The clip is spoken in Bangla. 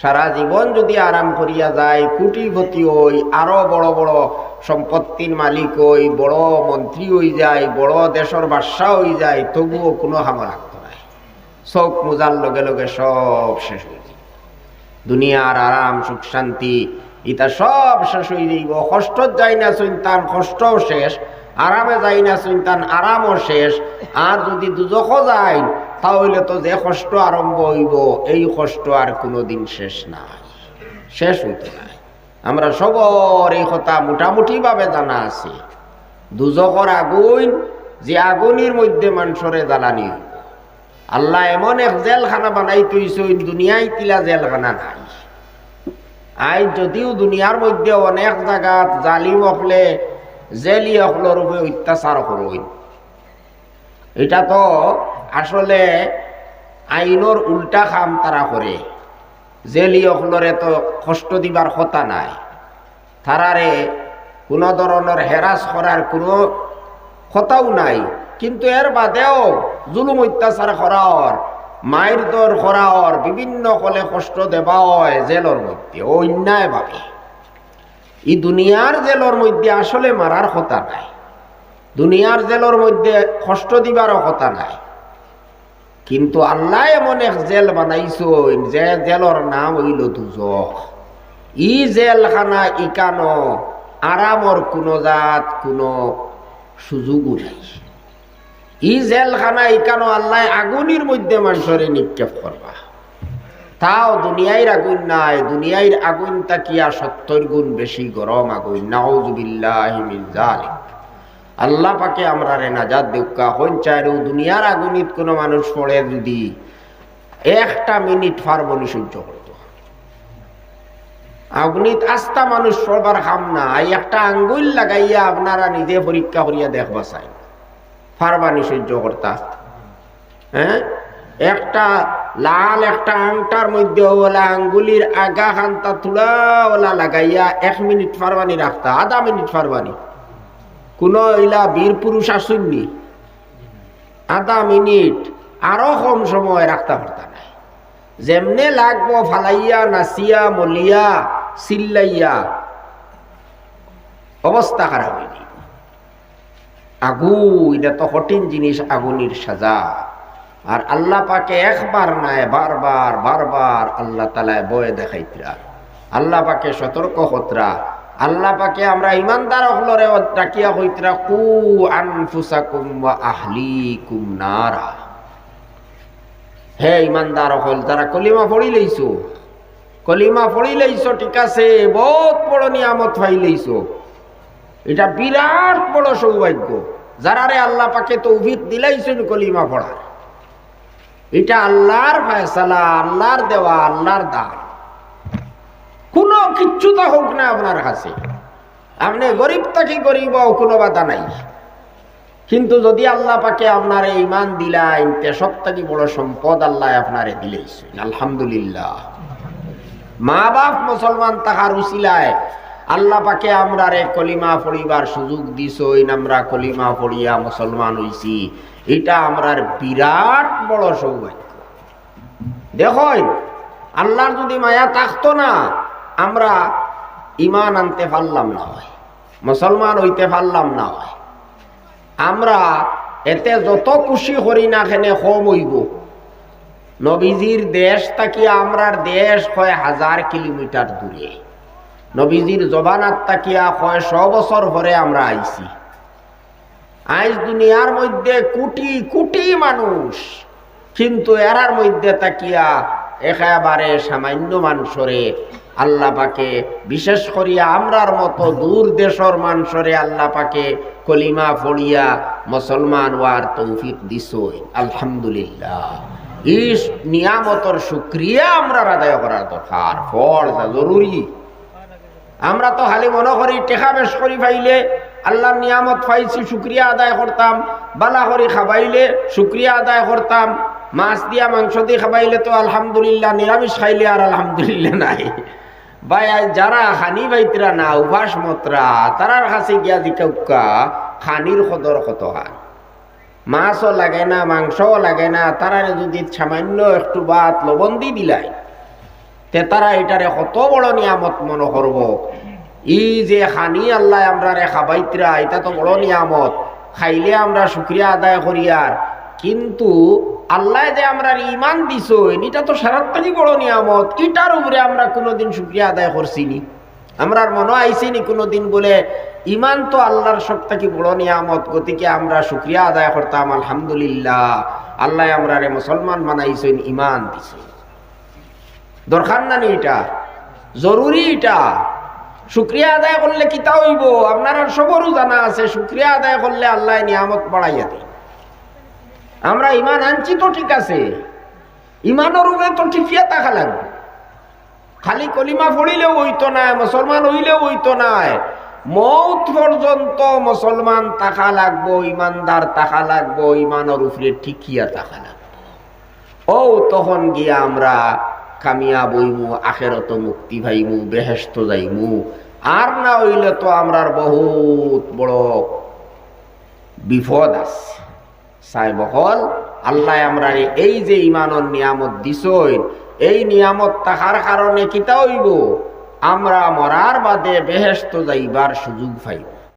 সারা জীবন যদি আরাম করিয়া যায় কুটিপতি হই, আরও বড় বড় সম্পত্তির মালিক হই, বড় মন্ত্রী হই যায় বড় দেশের বাদশাহ হই যায় তবুও কোনো হামা রাখতো নাই। চোখ মোজার লগে লগে সব শেষ হয়ে যায়। দুনিয়ার আরাম, সুখ, শান্তি, ইতা সব শেষ হয়ে যাইব। কষ্ট যাই না চিন্তান কষ্টও শেষ। আরামে যাই না চিন্তান, আরামও শেষ। আর যদি দুজখ যায় তাহলে তো যে কষ্ট আরম্ভ হইব, এই কষ্ট আর কোনোদিন শেষ নাই। শেষ হইতে নাই। আমরা সবর এই কথা মোটামুটি ভাবে জানা আছে। দুজকর আগুন, যে আগুনের মধ্যে মানুষরে জ্বালানি আল্লাহ এমন এক জেলখানা বানাই তুইছইন দুনিয়ায় তিলা জেলখানা নাই। আই যদিও দুনিয়ার মধ্যে অনেক জায়গাত জালিম অকলে জেলি অকলের উপরে অত্যাচার করইন এটা তো আসলে আইনের উল্টা কাম তারা করে জেলি অকলরে তো কষ্ট দিবার কথা নাই। তারারে কোনো ধরনের হেরাস করার কোনো কথাও নাই। কিন্তু এর বাদেও জুলুম অত্যাচার করার মায়ের দর করার বিভিন্ন কলে কষ্ট দেবা হয় জেলর মধ্যে অন্যায় ভাবে এই দুনিয়ার জেলর মধ্যে আসলে মারার কথা নাই। দুনিয়ার জেলর মধ্যে কষ্ট দিবারও কথা নাই। কিন্তু আল্লাহ এমন এক জেল বানাইছো যে জেলর নাম হইল দুজক। ই জেলখানা ইকানো আরামর কোনো জাত, কোনো সুযোগও নাই। ই জেলখানা ইকানো আল্লাহ আগুনের মধ্যে মানুষরে নিক্ষেপ করবা। তাও দুনিয়ার আগুন নাই দুনিয়ার আগুন তাকিয়া সত্তর গুণ বেশি গরম আগুন? নাউজুবিল্লাহ জালিক আল্লাহ পাকে আমরা রে নাজাদ দেউকা হন চাইরু দুনিয়ার আগুনিত কোনো মানুষ পড়ে যদি একটা মিনিট ফারবনি সহ্য করতো। আগুনিত আস্তা মানুষ পড়বার খাম না একটা আঙ্গুল লাগাইয়া আপনারা নিজে পরীক্ষা করিয়া দেখবা চাই। ফারবানি সহ্য করতা। হ্যাঁ? একটা লাল একটা আংটার মধ্যে ওলা আঙ্গুলির আগা খান্তা তুলা ওলা লাগাইয়া এক মিনিট ফারবানি রাখতা, আধা মিনিট ফারবানি। কোন ইলা বীর পুরুষ আসুননি আধা মিনিট আরও কম সময় রাখতে পারতা নাই। যেমনে লাগবো ফালাইয়া, নাচিয়া, মলিয়া, চিল্লাইয়া, অবস্থা খারাপ হয়ে আগুন এটা তো কঠিন জিনিস, আগুনের সাজা। আর আল্লাহ পাকে একবার নাই বারবার বারবার আল্লাহ তালায় বয়ে দেখাইতরা। আল্লাহ পাকে সতর্ক হতরা। আল্লাহ পাকে আমরা ইমানদার হলরে ডাকিয়া হইতরা, কু আনফুসাকুম ওয়া আহলিকুম নারা। হে ইমানদার হল, যারা কলিমা পড়ি লইছো, কলিমা পড়ি লইছো, ঠিক আছে, বহুত বড় নিয়ামত পাই লইছো। এটা বিরাট বড় সৌভাগ্য। যারা রে আল্লাহ পাকে তৌফিক দিলাইছেন কলিমা পড়ার। এটা আল্লাহর ফয়সালা, আল্লাহর দেওয়া, আল্লাহর দান। কোনো কিচ্ছু তো হোক না আপনার কাছে। আপনি গরিব থাকি গরিব কোনো বাধা নাই। কিন্তু যদি আল্লাহ পাকে আপনার ইমান দিলাইন তে সব থেকে বড় সম্পদ আল্লাহ আপনারে দিলেইছেন আলহামদুলিল্লাহ। মা বাপ মুসলমান তাহার উসিলায় আল্লাহ পাকে আমরা রে কলিমা পড়িবার সুযোগ দিছইন আমরা কলিমা পড়িয়া মুসলমান হইছি। এটা আমরার বিরাট বড় সৌভাগ্য। দেখুন আল্লাহর যদি মায়া থাকতো না, আমরা ইমান আনতে পারলাম না হয়, মুসলমান হইতে পারলাম না হয়। আমরা এতে যত খুশি করি না খেনে কম হইব। নবীজির দেশ থাকি আমরার দেশ হয় হাজার কিলোমিটার দূরে। নবীজির জবানাত তাকিয়া কয়, শ বছর পরে আমরা আইছি। আজ দুনিয়ার মধ্যে কোটি কোটি মানুষ। কিন্তু এরার মধ্যে তাকিয়া একেবারে সামান্য মানুষরে আল্লাহ পাকে, বিশেষ করিয়া আমরার মতো দূর দেশর মানুষরে আল্লাহ পাকে কলিমা ফড়িয়া মুসলমান ওয়ার তৌফিক দিছই আলহামদুলিল্লাহ। এই নিয়ামতর সুক্রিয়া আমরা আদায় করার দরকার। ফল জরুরি। আমরা তো খালি মনে করি টেকা বেশ করি পাইলে আল্লাহর নিয়ামত পাইছি, শুক্রিয়া আদায় করতাম, বালা করি খাবাইলে, শুক্রিয়া আদায় করতাম, মাছ দিয়া মাংস দিয়ে খাবাইলে তো আলহামদুলিল্লাহ, নিরামিষ খাইলে আর আলহামদুলিল্লাহ নাই। ভাই যারা খানি বাইতরা না উপাস মতরা, তারার কাছে গিয়া দিকা খানির সদর কত হান মাছও লাগে না, মাংসও লাগে না, তারারে যদি সামান্য একটু বাত, লবণ দি দিলাই তে তারা এটারে কত বড় নিয়ামত মনে করব? ই যে খানি আল্লাহ আমরা রে খাবাইতরা, এটা তো বড় নিয়ামত। খাইলে আমরা শুক্রিয়া আদায় করি আর। কিন্তু আল্লাহ যে আমরা ইমান দিছ এটা তো সারাত্তানি বড় নিয়ামত। এটার উপরে আমরা কোনোদিন শুক্রিয়া আদায় করছিনি আমরার মনে আইসিনি কোনোদিন বলে ইমান তো আল্লাহর সব থেকে বড় নিয়ামত, গতিকে আমরা শুক্রিয়া আদায় করতাম, আলহামদুলিল্লাহ। আল্লাহ আমরা রে মুসলমান বানাইছেন ইমান দিছে দরকার না নি এটা। জরুরি এটা। শুক্রিয়া আদায় করলে কিতা হইব? আপনার সবরও জানা আছে, শুক্রিয়া আদায় করলে আল্লাহ নিয়ামত বাড়াইয়া দেয়। আমরা ইমান আনছি তো ঠিক আছে। ইমানের উপরে তো ঠিকিয়া থাকা লাগবে। খালি কলিমা পড়িলেও হইতো না, মুসলমান হইলেও হইতো না। মৌত পর্যন্ত মুসলমান তাকা লাগবো ইমানদার তাকা লাগবো ইমানের উপরে ঠিকিয়া তাকা লাগবো। ও তখন গিয়া আমরা কামিয়া বইমু, আখেরত মুক্তি ভাইমু বেহেস্ত যাইমু। আর না হইলে তো আমরার বহুত বড় বিপদ আছে। চাই বহল, আল্লাহ আমরা এই যে ইমানের নিয়ামত দিছই এই নিয়ামত থাকার কারণে কিতা হইব? আমরা মরার বাদে বেহেস্ত যাইবার সুযোগ পাইব।